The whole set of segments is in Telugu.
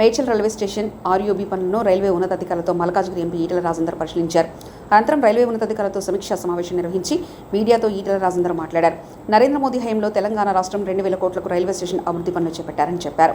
మేడ్చల్ రైల్వే స్టేషన్ ఆర్యూబీ పనులను రైల్వే ఉన్నతాధికారులతో మల్కాజ్గిరి ఎంపీ ఈటల రాజేందర్ పరిశీలించారు. అనంతరం రైల్వే ఉన్నతాధికారులతో సమీక్షా సమావేశం నిర్వహించి మీడియాతో ఈటల రాజేందర్ మాట్లాడారు. నరేంద్ర మోదీ హయంలో తెలంగాణ రాష్ట్రం రెండు వేల కోట్లకు రైల్వే స్టేషన్ అభివృద్ధి పనులు చేపట్టారని చెప్పారు.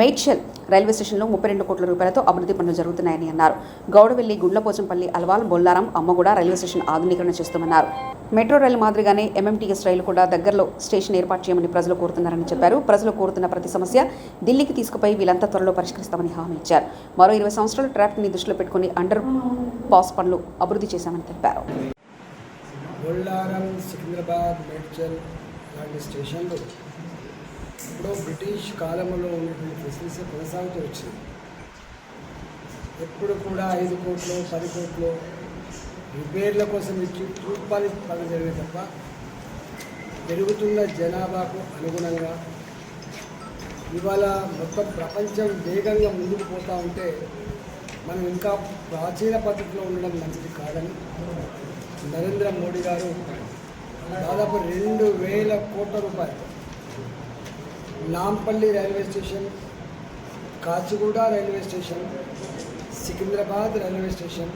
మేడ్చల్ రైల్వే స్టేషన్లో ముప్పై రెండు కోట్ల రూపాయలతో అభివృద్ధి పనులు జరుగుతున్నాయని అన్నారు. గౌడవెల్లి గుండ్లపోచంపల్లి అల్వాల్ బొల్లారం అమ్మగూడ రైల్వే స్టేషన్ ఆధునీకరణ చేస్తామన్నారు. మెట్రో రైలు మాదిరిగానే ఎంఎంటీఎస్ రైలు కూడా దగ్గరలో స్టేషన్ ఏర్పాటు చేయమని ప్రజలు కోరుతున్నారని చెప్పారు. ప్రజలు కోరుతున్న ప్రతి సమస్య ఢిల్లీకి తీసుకుపోయి వీళ్ళంతా త్వరలో పరిష్కరిస్తామని హామీ ఇచ్చారు. మరో ఇరవై సంవత్సరాలు ట్రాఫిక్ని దృష్టిలో పెట్టుకుని అండర్ పాస్ పనులు అభివృద్ధి చేశామని తెలిపారు. బొల్లారం సికింద్రాబాద్ మేడ్చల్ లాంటి స్టేషన్లు ఇప్పుడు బ్రిటిష్ కాలంలో ఉన్నటువంటి ఫెసిలిటీస్ కొనసాగుతూ వచ్చింది ఎప్పుడు కూడా ఐదు కోట్లు పది కోట్లు రిపేర్ల కోసం ఇచ్చి రూపాయలు పనులు జరిగే తప్ప పెరుగుతున్న జనాభాకు అనుగుణంగా ఇవాళ మొత్తం ప్రపంచం వేగంగా ముందుకు పోతూ ఉంటే మనం ఇంకా ప్రాచీన పద్ధతిలో ఉండడం మంచిది కాదని నరేంద్ర మోడీ గారు దాదాపు రెండు వేల కోట్ల రూపాయలు Nampally railway station Kacheguda railway station Secunderabad railway station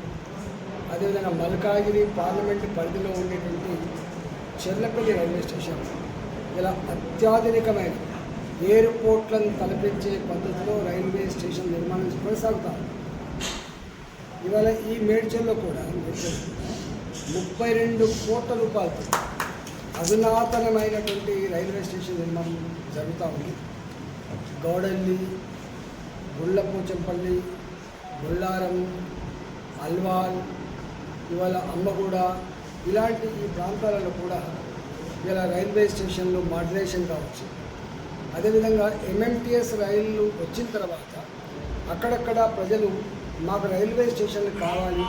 అదేవిధంగా మల్కాగిరి పార్లమెంట్ పరిధిలో ఉండేటువంటి చెర్లపల్లి రైల్వే స్టేషన్ ఇలా అత్యాధునికమైన ఎయిర్పోర్ట్లను తలపించే పద్ధతిలో రైల్వే స్టేషన్ నిర్మాణం కొనసాగుతారు. ఇవాళ ఈ మేడ్చల్లో కూడా ముప్పై రెండు కోట్ల రూపాయలు అధునాతనమైనటువంటి రైల్వే స్టేషన్ నిర్మాణం జరుగుతూ ఉంది. గౌడల్లి గుళ్ళపోచంపల్లి బొల్లారం అల్వాల్ ఇవాళ అమ్మగూడ ఇలాంటి ఈ ప్రాంతాలలో కూడా ఇలా రైల్వే స్టేషన్లు మాడరేషన్ కావచ్చు. అదేవిధంగా ఎంఎంటీఎస్ రైళ్ళు వచ్చిన తర్వాత అక్కడక్కడ ప్రజలు మాకు రైల్వే స్టేషన్లు కావాలి.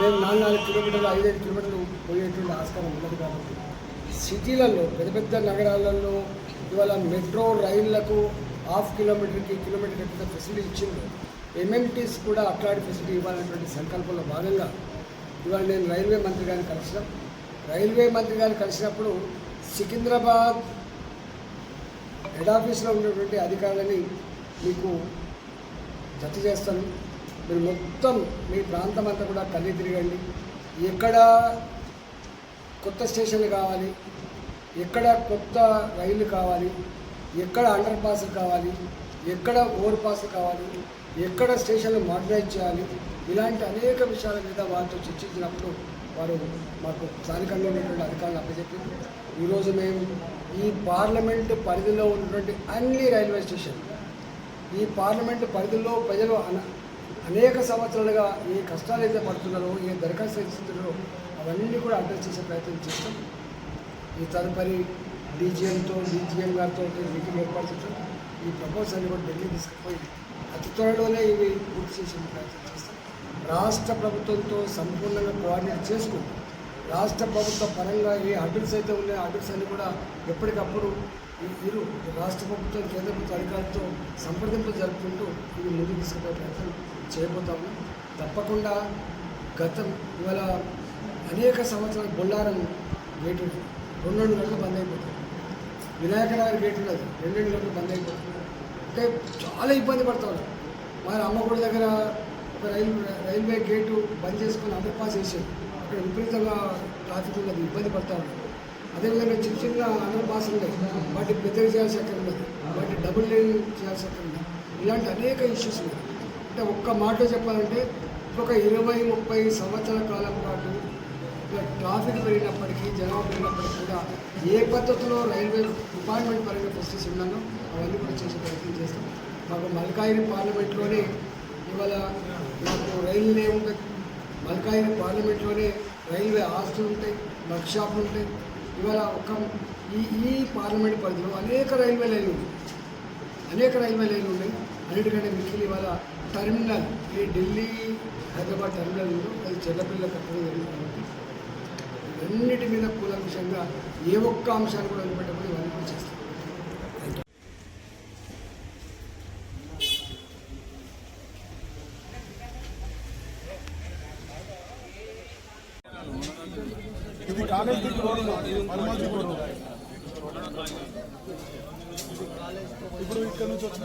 మేము నాలుగు నాలుగు కిలోమీటర్లు ఐదైదు కిలోమీటర్లు పోయేటువంటి ఆస్కారం ఉండదు కాబట్టి సిటీలలో పెద్ద పెద్ద నగరాలలో ఇవాళ మెట్రో రైళ్ళకు హాఫ్ కిలోమీటర్కి కిలోమీటర్ ఎంత ఫెసిలిటీ ఇచ్చింది ఎంఎంటీస్ కూడా అట్లాంటి ఫెసిలిటీ ఇవ్వాలనేటువంటి సంకల్పంలో భాగంగా ఇవాళ నేను రైల్వే మంత్రి గారిని కలిసిన రైల్వే మంత్రి గారిని కలిసినప్పుడు సికింద్రాబాద్ హెడ్ ఆఫీస్లో ఉన్నటువంటి అధికారులని మీకు జత చేస్తాను. మీరు మొత్తం మీ ప్రాంతం అంతా కూడా కళ్ళి తిరగండి. ఎక్కడ కొత్త స్టేషన్లు కావాలి ఎక్కడ కొత్త రైళ్ళు కావాలి ఎక్కడ అండర్ పాస్ కావాలి ఎక్కడ ఓవర్ పాస్ కావాలి ఎక్కడ స్టేషన్లు మోడరైజ్ చేయాలి ఇలాంటి అనేక విషయాల మీద వారితో చర్చించినప్పుడు వారు మాకు స్థానికంగా ఉన్నటువంటి అధికారులు అప్పచెప్పి ఈరోజు మేము ఈ పార్లమెంటు పరిధిలో ఉన్నటువంటి అన్ని రైల్వే స్టేషన్లు ఈ పార్లమెంటు పరిధిలో ప్రజలు అన- అనేక సంవత్సరాలుగా ఏ కష్టాలు అయితే పడుతున్నారో ఏ దరఖాస్తు ఇస్తున్నారో అవన్నీ కూడా అడ్రస్ చేసే ప్రయత్నం చేస్తాం. ఈ తదుపరి డీజీఎంతో డీజీఎం గారితో మీటింగ్ ఏర్పాటు చేస్తాం. ఈ ప్రపోజల్ని కూడా ఢిల్లీ తీసుకుపోయి అతి త్వరలోనే ఇవి పూర్తి చేసే ప్రయత్నం చేస్తాం. రాష్ట్ర ప్రభుత్వంతో సంపూర్ణంగా కోఆర్డినేట్ చేసుకుంటాం రాష్ట్ర ప్రభుత్వ పరంగా ఏ అడ్రస్ అయితే ఉన్నాయో అడ్రస్ అన్ని కూడా ఎప్పటికప్పుడు మీరు రాష్ట్ర ప్రభుత్వం కేంద్ర ప్రభుత్వ అధికారులతో సంప్రదింపులు జరుపుకుంటూ ఇవి ముందుకు తీసుకుపోయే ప్రయత్నం చేయబోతాము తప్పకుండా గతం ఇవాళ అనేక సంవత్సరాల బొల్లారం గేటు రెండు రెండు గంటలు బంద్ అయిపోతుంది వినాయక నగర్ గేట్ ఉన్నది రెండు రెండు గంటలు బంద్ అయిపోతుంది అంటే చాలా ఇబ్బంది పడతారు మరి అమ్మగుడి దగ్గర ఒక రైలు రైల్వే గేటు బంద్ చేసుకొని అండర్ పాస్ చేసేది అక్కడ విపరీతంగా ట్రాఫిక్ ఉన్నది ఇబ్బంది పడతా ఉన్నారు. అదేవిధంగా చిన్న చిన్న అండర్ పాస్ ఉన్నాయి. వాటి పెద్దగా చేయాల్సి అక్కడ ఉన్నది వాటి డబుల్ లైన్ చేయాల్సి అక్కడ ఉన్నది ఇలాంటి అనేక ఇష్యూస్ ఉన్నాయి. అంటే ఒక్క మాటలో చెప్పాలంటే ఒక ఇరవై ముప్పై సంవత్సరాల కాలం పాటు ట్రాఫిక్ పెరిగినప్పటికీ జనాభా పెరిగినప్పటికీ కూడా ఏ పద్ధతిలో రైల్వే డిపార్ట్మెంట్ పరంగా ఫెసిలిటీస్ ఉన్నానో అవన్నీ కూడా చేసే ప్రయత్నం చేస్తాం. మాకు మల్కాయిరి పార్లమెంట్లోనే ఇవాళ మాకు రైల్వే ఉంటుంది మల్కాయిరి పార్లమెంట్లోనే రైల్వే ఆస్తులు ఉంటాయి వర్క్ షాపులు ఉంటాయి. ఇవాళ ఒక ఈ ఈ పార్లమెంట్ పరిధిలో అనేక రైల్వే లైన్లు ఉన్నాయి. అనేక రైల్వే లైన్లు ఉన్నాయి. అన్నిటికంటే మిక్కిలి ఇవాళ టర్మినల్ ఈ ఢిల్లీ హైదరాబాద్ టర్మినల్లో అది చిన్నపిల్ల కట్టడం జరిగింది కాబట్టి ఇవన్నిటి మీద కూలంకషంగా ఏ ఒక్క అంశాన్ని కూడా వదిలిపెట్టకుండా ఇవన్నీ కూడా చేస్తాం. ఇది కాలేజ్ ఇప్పుడు ఇక్కడ నుంచి వచ్చిన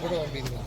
ఫోటో పంపించాం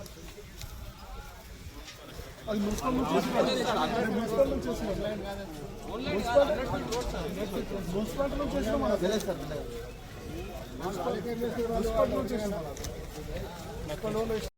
అది మున్సిపల్ నుంచి చేసిన మున్సిపల్ నుంచి మున్సిపాలిటీ నుంచి నుంచి